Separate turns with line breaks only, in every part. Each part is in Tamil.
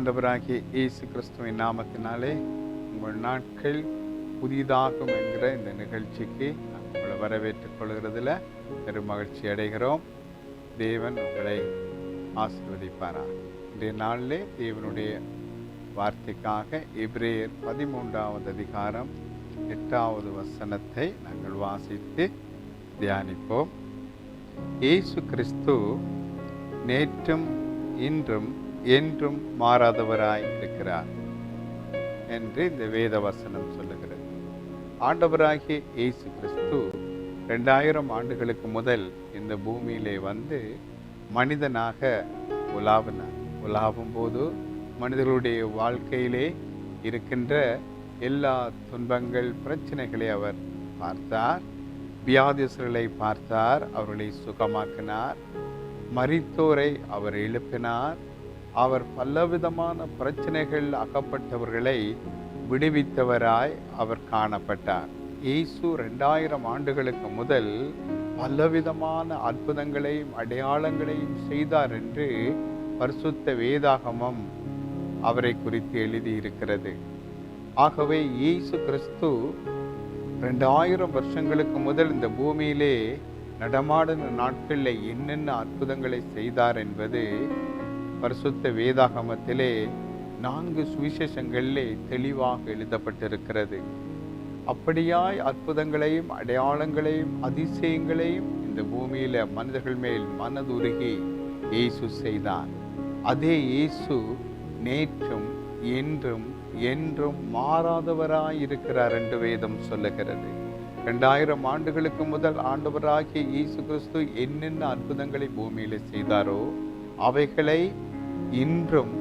ஆண்டவராகிய இயேசு கிறிஸ்துவின் நாமத்தினாலே உங்கள் நாட்கள் புதிதாகும் என்கிற இந்த நிகழ்ச்சிக்கு உங்களை வரவேற்றுக் கொள்கிறதுல பெரும் மகிழ்ச்சி அடைகிறோம். தேவன் உங்களை ஆசீர்வதிப்பாராக. இன்றைய நாளிலே தேவனுடைய வார்த்தைக்காக எப்ரேயர் பதிமூன்றாவது அதிகாரம் எட்டாவது வசனத்தை நாங்கள் வாசித்து தியானிப்போம். இயேசு கிறிஸ்து நேற்றும் இன்றும் என்றும் மாறாதவராய் இருக்கிறார் என்று இந்த வேத வசனம் சொல்லுகிறது. ஆண்டவராகிய இயேசு கிறிஸ்து ரெண்டாயிரம் ஆண்டுகளுக்கு முதல் இந்த பூமியிலே வந்து மனிதனாக உலாவினார். உலாவும் போது மனிதர்களுடைய வாழ்க்கையிலே இருக்கின்ற எல்லா துன்பங்கள் பிரச்சனைகளை அவர் பார்த்தார். வியாதிசர்களை பார்த்தார். அவர்களை சுகமாக்கினார். மரித்தோரை அவர் எழுப்பினார். அவர் பலவிதமான பிரச்சனைகள் அகப்பட்டவர்களை விடுவித்தவராய் அவர் காணப்பட்டார். இயேசு ரெண்டாயிரம் ஆண்டுகளுக்கு முதல் பலவிதமான அற்புதங்களையும் அடையாளங்களையும் செய்தார் என்று பரிசுத்த வேதாகமம் அவரை குறித்து எழுதியிருக்கிறது. ஆகவே இயேசு கிறிஸ்து ரெண்டாயிரம் வருஷங்களுக்கு முதல் இந்த பூமியிலே நடமாடின நாட்களில் என்னென்ன அற்புதங்களை செய்தார் என்பது பரிசுத்த வேதாகமத்திலே நான்கு சுவிசேஷங்களிலே தெளிவாக எழுதப்பட்டிருக்கிறது. அப்படியாய் அற்புதங்களையும் அடையாளங்களையும் அதிசயங்களையும் இந்த பூமியில மனிதர்கள் மேல் மனதுருகி இயேசு செய்தார். அதே இயேசு நேற்றும் என்றும் என்றும் மாறாதவராய் இருக்கிறார் என்று வேதம் சொல்லுகிறது. ரெண்டாயிரம் ஆண்டுகளுக்கு முதல் ஆண்டவராகிய இயேசு கிறிஸ்து என்னென்ன அற்புதங்களை பூமியில செய்தாரோ அவைகளை இன்றும்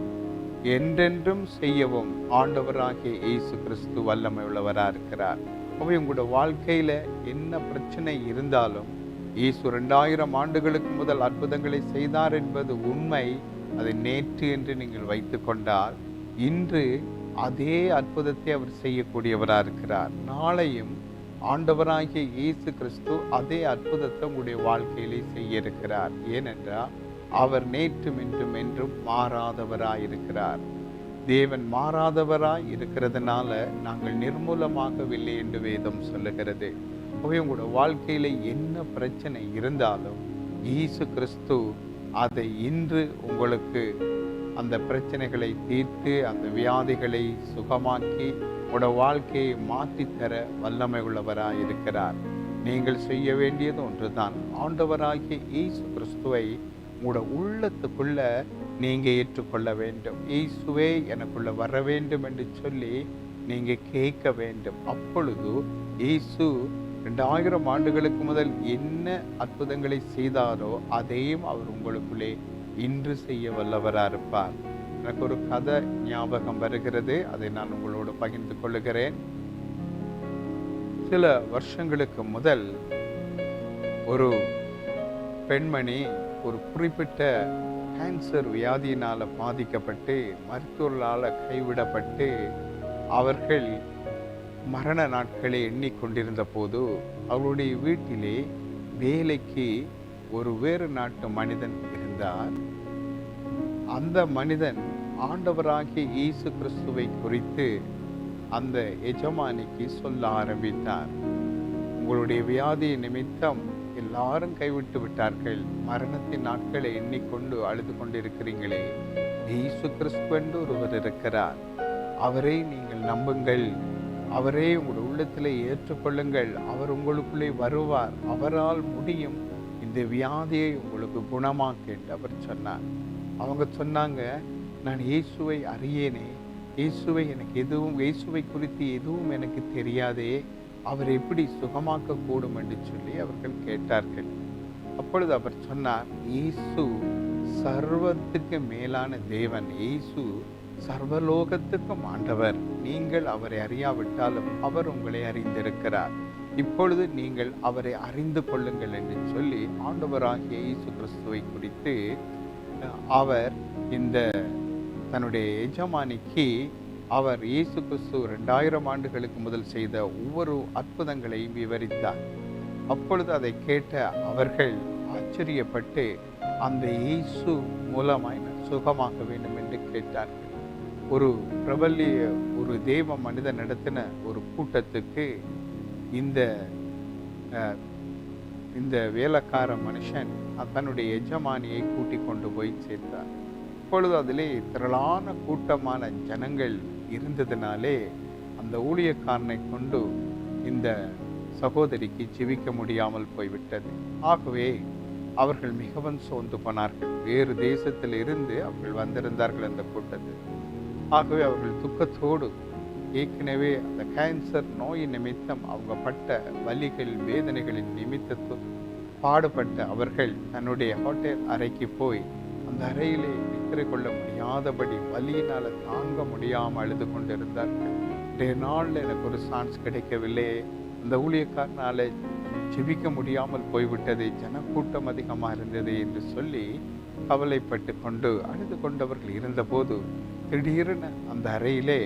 என்றென்றும் செய்யவும் ஆண்டவராகிய இயேசு கிறிஸ்து வல்லமை உள்ளவராக இருக்கிறார் அவை உங்களோட வாழ்க்கையில் என்ன பிரச்சனை இருந்தாலும் இயேசு ரெண்டாயிரம் ஆண்டுகளுக்கு முதல் அற்புதங்களை செய்தார் என்பது உண்மை. அதை நேற்று என்று நீங்கள் வைத்து கொண்டால் இன்று அதே அற்புதத்தை அவர் செய்யக்கூடியவராக இருக்கிறார். நாளையும் ஆண்டவராகிய இயேசு கிறிஸ்து அதே அற்புதத்தை உங்களுடைய வாழ்க்கையிலே செய்ய இருக்கிறார். ஏனென்றால் அவர் நேற்றும் இன்றும் என்றும் மாறாதவராய் இருக்கிறார் தேவன் மாறாதவராய் இருக்கிறதுனால நாங்கள் நிர்மூலமாகவில்லை என்று வேதம் சொல்லுகிறது. உங்களோட வாழ்க்கையில என்ன பிரச்சனை இருந்தாலும் இயேசு கிறிஸ்து அதை இன்று உங்களுக்கு அந்த பிரச்சனைகளை தீர்த்து அந்த வியாதிகளை சுகமாக்கி உங்களோட வாழ்க்கையை மாற்றித்தர வல்லமை உள்ளவராக இருக்கிறார் நீங்கள் செய்ய வேண்டியது ஒன்றுதான். ஆண்டவராகிய இயேசு கிறிஸ்துவை உங்களோட உள்ளத்துக்குள்ள நீங்கள் ஏற்றுக்கொள்ள வேண்டும். இயேசுவே எனக்குள்ள வர வேண்டும் என்று சொல்லி நீங்கள் கேட்க வேண்டும். அப்பொழுது இயேசு ரெண்டாயிரம் ஆண்டுகளுக்கு முதல் என்ன அற்புதங்களை செய்தாரோ அதையும் அவர் உங்களுக்குள்ளே இன்று செய்ய வல்லவராக இருப்பார். எனக்கு ஒரு கதை ஞாபகம் வருகிறது. அதை நான் உங்களோடு பகிர்ந்து கொள்ளுகிறேன். சில வருஷங்களுக்கு முதல் ஒரு பெண்மணி ஒரு குறிப்பிட்ட கேன்சர் வியாதியினால் பாதிக்கப்பட்டு மருத்துவர்களால் கைவிடப்பட்டு அவர்கள் மரண நாட்களை எண்ணிக்கொண்டிருந்த போது அவருடைய வீட்டிலே வேலைக்கு ஒரு வேறு நாட்டு மனிதன் இருந்தார். அந்த மனிதன் ஆண்டவராகிய இயேசு கிறிஸ்துவை குறித்து அந்த எஜமானிக்கு சொல்ல ஆரம்பித்தார். உங்களுடைய வியாதி நிமித்தம் எல்லாரும் கைவிட்டு விட்டார்கள். மரணத்தின் நாட்களை எண்ணிக்கொண்டு அழுது கொண்டிருக்கிறீங்களே இயேசு கிறிஸ்து என்று ஒருவர் இருக்கிறார். அவரை நீங்கள் நம்புங்கள். அவரே உங்கள் உள்ளத்தில் ஏற்றுக்கொள்ளுங்கள். அவர் உங்களுக்குள்ளே வருவார். அவரால் முடியும் இந்த வியாதியை உங்களுக்கு குணமாக்க என்று அவர் சொன்னார். அவங்க சொன்னாங்க நான் இயேசுவை அறியேனே. இயேசுவை எனக்கு எதுவும் இயேசுவை குறித்து எதுவும் எனக்கு தெரியாதே. அவர் எப்படி சுகமாக்க கூடும் என்று சொல்லி அவர்கள் கேட்டார்கள். அப்பொழுது அவர் சொன்னார் இயேசு சர்வத்துக்கு மேலான தேவன். இயேசு சர்வலோகத்துக்கும் ஆண்டவர். நீங்கள் அவரை அறியாவிட்டாலும் அவர் உங்களை அறிந்திருக்கிறார். இப்பொழுது நீங்கள் அவரை அறிந்து கொள்ளுங்கள் என்று சொல்லி ஆண்டவராகிய இயேசு கிறிஸ்துவை குறித்து அவர் இந்த தன்னுடைய எஜமானிக்கு அவர் இயேசு கிறிஸ்து ரெண்டாயிரம் ஆண்டுகளுக்கு முதல் செய்த ஒவ்வொரு அற்புதங்களையும் விவரித்தார். அப்பொழுது அதை கேட்ட அவர்கள் ஆச்சரியப்பட்டு அந்த இயேசு மூலமாய் சுகமாக வேண்டும் என்று கேட்டார்கள். ஒரு பிரபல்ய ஒரு தேவ மனிதன் நடத்தின ஒரு கூட்டத்துக்கு இந்த இந்த வேலைக்கார மனுஷன் தன்னுடைய எஜமானியை கூட்டிக் கொண்டு போய் சேர்த்தார். இப்பொழுது அதிலே திரளான கூட்டமான ஜனங்கள் இருந்ததினாலே அந்த ஊழியக்காரனை கொண்டு இந்த சகோதரிக்கு ஜீவிக்க முடியாமல் போய்விட்டது. ஆகவே அவர்கள் மிகவும் சோர்ந்து போனார்கள். வேறு தேசத்தில் இருந்து அவர்கள் வந்திருந்தார்கள் அந்த கூட்டத்தில். ஆகவே அவர்கள் துக்கத்தோடு ஏற்கனவே அந்த கேன்சர் நோய் நிமித்தம் அவங்க பட்ட வலிகள் வேதனைகளின் நிமித்தத்து பாடுபட்ட அவர்கள் தன்னுடைய ஹோட்டல் அறைக்கு போய் அந்த அறையிலே நித்திரை கொள்ள முடியாதபடி வலியினால தாங்க முடியாமல் அழுது கொண்டிருந்தார்கள் இன்றைய நாளில் எனக்கு ஒரு சான்ஸ் கிடைக்கவில்லை. அந்த ஊழியக்காரனால ஜெபிக்க முடியாமல் போய்விட்டது. ஜனக்கூட்டம் அதிகமாக இருந்தது என்று சொல்லி கவலைப்பட்டு கொண்டு அழுது கொண்டவர்கள் இருந்தபோது திடீரென அந்த அறையிலே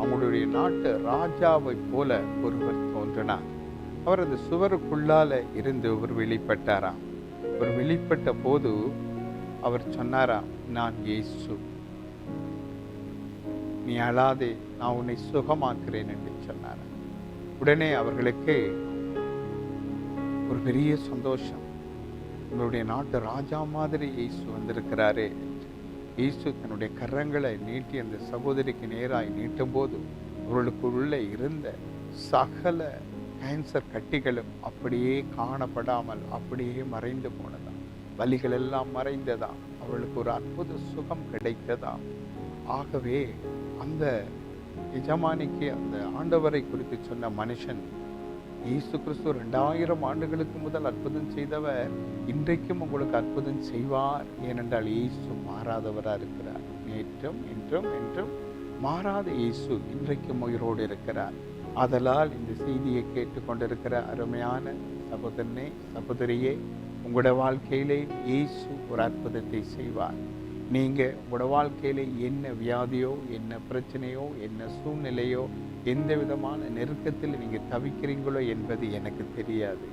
அவங்களுடைய நாட்டு ராஜாவை போல ஒருவர் தோன்றினார். அவர் அந்த சுவருக்குள்ளால இருந்து ஒரு வெளிப்பட்டாராம் ஒரு வெளிப்பட்ட போது அவர் சொன்னாராம் நான் இயேசு. நீ அழாதே நான் உன்னை சுகமாக்குறேன் என்று சொன்னார். உடனே அவர்களுக்கு ஒரு பெரிய சந்தோஷம். உங்களுடைய நாட்டு ராஜா மாதிரி இயேசு வந்திருக்கிறாரே. இயேசு தன்னுடைய கரங்களை நீட்டி அந்த சகோதரிக்கு நேராய் நீட்டும் போது அவர்களுக்குள்ளே இருந்த சகல கேன்சர் கட்டிகளும் அப்படியே காணப்படாமல் அப்படியே மறைந்து போனதா. வலிகள் எல்லாம் மறைந்ததாம். அவளுக்கு ஒரு அற்புத சுகம் கிடைத்ததாம். ஆகவே அந்த எஜமானிக்கு அந்த ஆண்டவரை குறித்து சொன்ன மனுஷன் இயேசு கிறிஸ்து ரெண்டாயிரம் ஆண்டுகளுக்கு முதல் அற்புதம் செய்தவர் இன்றைக்கும் உங்களுக்கு அற்புதம் செய்வார் ஏனென்றால் இயேசு மாறாதவராக இருக்கிறார். நேற்றும் இன்றும் என்றும் மாறாத இயேசு இன்றைக்கும் உயிரோடு இருக்கிறார். ஆதலால் இந்த செய்தியை கேட்டுக்கொண்டிருக்கிற அருமையான சகோதரனே சகோதரியே உங்களோட வாழ்க்கையிலே இயேசு ஒரு அற்புதத்தை செய்வார். நீங்கள் உங்களோட வாழ்க்கையில் என்ன வியாதியோ என்ன பிரச்சனையோ என்ன சூழ்நிலையோ எந்த விதமான நெருக்கத்தில் நீங்கள் தவிக்கிறீங்களோ என்பது எனக்கு தெரியாது.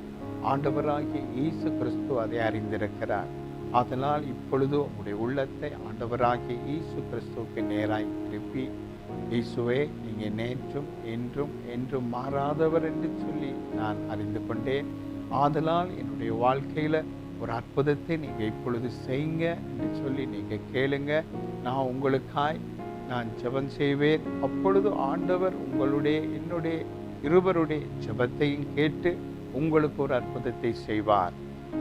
ஆண்டவராகிய இயேசு கிறிஸ்து அதை அறிந்திருக்கிறார். அதனால் இப்பொழுது உங்களுடைய உள்ளத்தை ஆண்டவராகிய இயேசு கிறிஸ்துவுக்கு நேராய் திருப்பி இயேசுவே நீங்கள் நேற்றும் என்றும் என்றும் மாறாதவர் என்று சொல்லி நான் அறிந்து கொண்டேன். ஆதலால் என்னுடைய வாழ்க்கையில ஒரு அற்புதத்தை நீங்கள் இப்பொழுது செய்யுங்க என்று சொல்லி நீங்கள் கேளுங்க. நான் உங்களுக்காய் நான் ஜெபம் செய்வேன். அப்பொழுது ஆண்டவர் உங்களுடைய என்னுடைய இருவருடைய ஜெபத்தையும் கேட்டு உங்களுக்கு ஒரு அற்புதத்தை செய்வார்.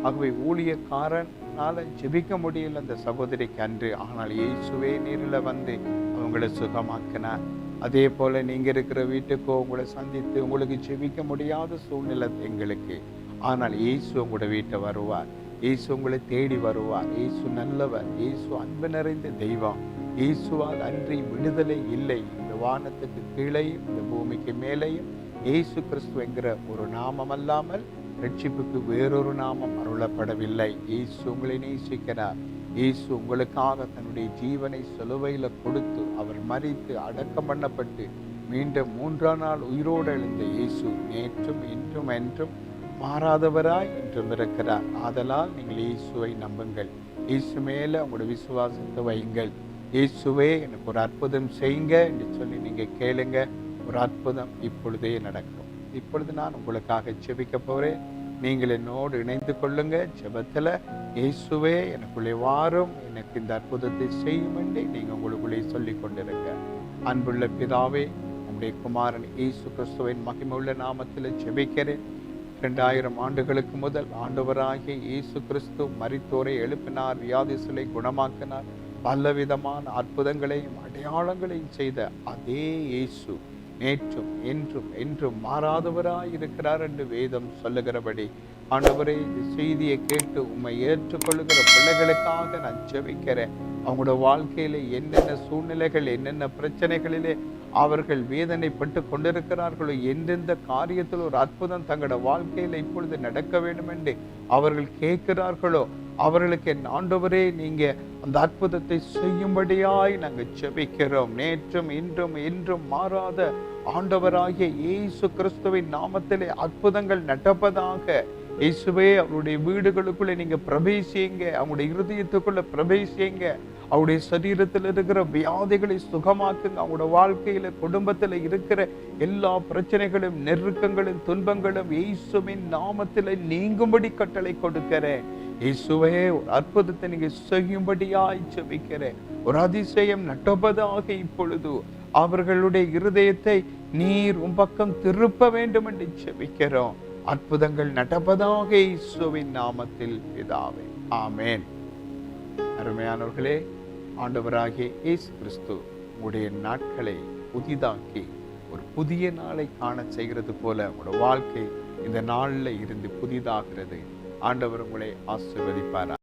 ஆகவே ஊழியக்காரனால் ஜெபிக்க முடியல அந்த சகோதரிக்கு அன்று. ஆனால் இயேசுவே நேரில் வந்து அவங்களை சுகமாக்கினார். அதே போல நீங்கள் இருக்கிற வீட்டுக்கோ உங்களை சந்தித்து உங்களுக்கு ஜெபிக்க முடியாத சூழ்நிலை எங்களுக்கு. ஆனால் இயேசு உங்களோட வீட்டை வருவார். இயேசு உங்களை தேடி வருவார். இயேசு நல்லவர். இயேசு அன்பு நிறைந்த தெய்வம். இயேசுவால் அன்றி விடுதலை இல்லை. இந்த வானத்துக்கு கீழேயும் இந்த பூமிக்கு மேலேயும் இயேசு கிறிஸ்து என்கிற ஒரு நாமம் அல்லாமல் ரட்சிப்புக்கு வேறொரு நாமம் அருளப்படவில்லை. இயேசு உங்களை நேசிக்கிறார். இயேசு உங்களுக்காக தன்னுடைய ஜீவனை சிலுவையில் கொடுத்து அவர் மறித்து அடக்கம் பண்ணப்பட்டு மீண்டும் மூன்றாம் நாள் உயிரோடு எழுந்த இயேசு நேற்றும் இன்றும் என்றும் மாறாதவராய் இருந்திருக்கிறார் இருக்கிறார் ஆதலால் நீங்கள் இயேசுவை நம்புங்கள். இயேசு மேலே உங்களோட விசுவாசத்தை வையுங்கள். இயேசுவே எனக்கு ஒரு அற்புதம் செய்யுங்க என்று சொல்லி நீங்கள் கேளுங்க. ஒரு அற்புதம் இப்பொழுதே நடக்கும். இப்பொழுது நான் உங்களுக்காக செபிக்க போகிறேன் நீங்கள் என்னோடு இணைந்து கொள்ளுங்க. ஜெபத்துல இயேசுவே எனக்குள்ளே வாரும். எனக்கு இந்த அற்புதத்தை செய்யும் என்று நீங்கள் உங்களுக்குள்ளே சொல்லிக் கொண்டிருங்க. அன்புள்ள பிதாவே நம்முடைய குமாரன் இயேசு கிறிஸ்துவின் மகிமுள்ள நாமத்தில் ஜெபிக்கிறேன். இரண்டாயிரம் ஆண்டுகளுக்கு முதல் ஆண்டவராகிய இயேசு கிறிஸ்து மரித்தோரை எழுப்பினார் வியாதிசுலை குணமாக்கினார் பலவிதமான அற்புதங்களையும் அடையாளங்களையும் செய்த அதே இயேசு நேற்றும் என்றும் என்றும் மாறாதவராய் இருக்கிறார் என்று வேதம் சொல்லுகிறபடி. ஆண்டவரே இந்த செய்தியை கேட்டு உம்மை ஏற்றுக்கொள்ளுகிற பிள்ளைகளுக்காக நான் ஜெபிக்கிறேன். அவங்களோட வாழ்க்கையில் என்னென்ன சூழ்நிலைகள் என்னென்ன பிரச்சனைகளிலே அவர்கள் வேதனைப்பட்டு கொண்டிருக்கிறார்களோ எந்தெந்த காரியத்தில் ஒரு அற்புதம் தங்களோட வாழ்க்கையில் இப்பொழுது நடக்க வேண்டும் என்று அவர்கள் கேட்கிறார்களோ அவர்களுக்கு என் ஆண்டவரே நீங்கள் அந்த அற்புதத்தை செய்யும்படியாய் நாங்கள் செபிக்கிறோம் நேற்றும் இன்றும் என்றும் மாறாத ஆண்டவராகிய இயேசு கிறிஸ்துவின் நாமத்திலே அற்புதங்கள் நடப்பதாக இயேசுவே அவருடைய வீடுகளுக்குள்ளே நீங்கள் பிரவேசியுங்க. அவங்களுடைய இருதயத்துக்குள்ளே பிரவேசியுங்க. அவருடைய சரீரத்தில் இருக்கிற வியாதிகளை சுகமாக்குங்க. அவங்களோட வாழ்க்கையில குடும்பத்துல இருக்கிற எல்லா பிரச்சனைகளும் நெருக்கங்களும் துன்பங்களும் இயேசுவின் நாமத்தில் நீங்கும்படி கட்டளை கொடுக்கிறேன். இயேசுவே ஒரு அற்புதத்தை நீங்க செய்யும்படியாய் செபிக்கிறேன் ஒரு அதிசயம் நட்டபதாக இப்பொழுது அவர்களுடைய இருதயத்தை நீர் உன் பக்கம் திருப்ப வேண்டும் என்று செபிக்கிறோம் அற்புதங்கள் நடப்பதாக இயேசுவின் நாமத்தில் பிதாவே. ஆமேன். அருமையானவர்களே ஆண்டவராகிய இயேசு கிறிஸ்து உங்களுடைய நாட்களை புதிதாக்கி ஒரு புதிய நாளை காண செய்கிறது போல உங்களோட வாழ்க்கை இந்த நாளில் இருந்து புதிதாகிறது. ஆண்டவர் உங்களை ஆசீர்வதிப்பாரா